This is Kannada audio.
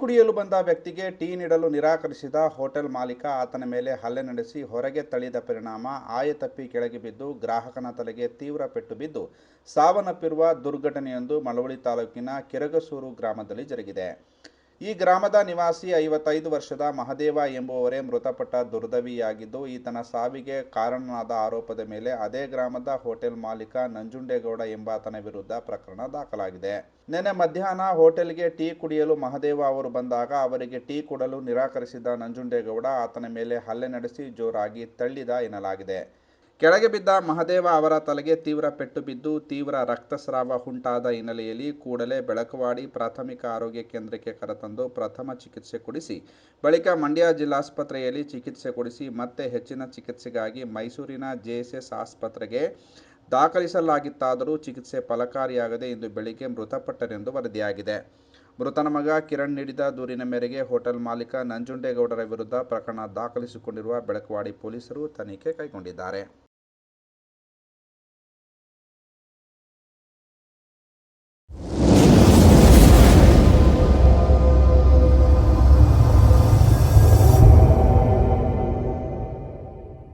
ಕುಡಿಯಲು ಬಂದ ವ್ಯಕ್ತಿಗೆ ಟೀ ನೀಡಲು ನಿರಾಕರಿಸಿದ ಹೋಟೆಲ್ ಮಾಲೀಕ ಆತನ ಮೇಲೆ ಹಲ್ಲೆ ನಡೆಸಿ ಹೊರಗೆ ತಳ್ಳಿದ ಪರಿಣಾಮ ಆಯತಪ್ಪಿ ಕೆಳಗೆ ಬಿದ್ದು ಗ್ರಾಹಕನ ತಲೆಗೆ ತೀವ್ರ ಪೆಟ್ಟು ಬಿದ್ದು ಸಾವನ್ನಪ್ಪಿರುವ ದುರ್ಘಟನೆಯೊಂದು ಮಳವಳ್ಳಿ ತಾಲೂಕಿನ ಕೆರಗಸೂರು ಗ್ರಾಮದಲ್ಲಿ ಜರುಗಿದೆ. ಈ ಗ್ರಾಮದ ನಿವಾಸಿ ಐವತ್ತೈದು ವರ್ಷದ ಮಹದೇವ ಎಂಬುವರೇ ಮೃತಪಟ್ಟ ದುರ್ದವಿಯಾಗಿದ್ದು, ಈತನ ಸಾವಿಗೆ ಕಾರಣನಾದ ಆರೋಪದ ಮೇಲೆ ಅದೇ ಗ್ರಾಮದ ಹೋಟೆಲ್ ಮಾಲೀಕ ನಂಜುಂಡೇಗೌಡ ಎಂಬಾತನ ವಿರುದ್ಧ ಪ್ರಕರಣ ದಾಖಲಾಗಿದೆ. ನಿನ್ನೆ ಮಧ್ಯಾಹ್ನ ಹೋಟೆಲ್ಗೆ ಟೀ ಕುಡಿಯಲು ಮಹದೇವ ಅವರು ಬಂದಾಗ ಅವರಿಗೆ ಟೀ ಕೊಡಲು ನಿರಾಕರಿಸಿದ ನಂಜುಂಡೇಗೌಡ ಆತನ ಮೇಲೆ ಹಲ್ಲೆ ನಡೆಸಿ ಜೋರಾಗಿ ತಳ್ಳಿದ ಎನ್ನಲಾಗಿದೆ. ಕೆಳಗೆ ಬಿದ್ದ ಮಹದೇವ ಅವರ ತಲೆಗೆ ತೀವ್ರ ಪೆಟ್ಟು ಬಿದ್ದು ತೀವ್ರ ರಕ್ತಸ್ರಾವ ಉಂಟಾದ ಹಿನ್ನೆಲೆಯಲ್ಲಿ ಕೂಡಲೇ ಬೆಳಕವಾಡಿ ಪ್ರಾಥಮಿಕ ಆರೋಗ್ಯ ಕೇಂದ್ರಕ್ಕೆ ಕರೆತಂದು ಪ್ರಥಮ ಚಿಕಿತ್ಸೆ ಕೊಡಿಸಿ, ಬಳಿಕ ಮಂಡ್ಯ ಜಿಲ್ಲಾಸ್ಪತ್ರೆಯಲ್ಲಿ ಚಿಕಿತ್ಸೆ ಕೊಡಿಸಿ, ಮತ್ತೆ ಹೆಚ್ಚಿನ ಚಿಕಿತ್ಸೆಗಾಗಿ ಮೈಸೂರಿನ ಜೆಎಸ್ಎಸ್ ಆಸ್ಪತ್ರೆಗೆ ದಾಖಲಿಸಲಾಗಿತ್ತಾದರೂ ಚಿಕಿತ್ಸೆ ಫಲಕಾರಿಯಾಗದೆ ಇಂದು ಬೆಳಿಗ್ಗೆ ಮೃತಪಟ್ಟರೆಂದು ವರದಿಯಾಗಿದೆ. ಮೃತನ ಮಗ ಕಿರಣ್ ನೀಡಿದ ದೂರಿನ ಮೇರೆಗೆ ಹೋಟೆಲ್ ಮಾಲೀಕ ನಂಜುಂಡೇಗೌಡರ ವಿರುದ್ಧ ಪ್ರಕರಣ ದಾಖಲಿಸಿಕೊಂಡಿರುವ ಬೆಳಕವಾಡಿ ಪೊಲೀಸರು ತನಿಖೆ ಕೈಗೊಂಡಿದ್ದಾರೆ.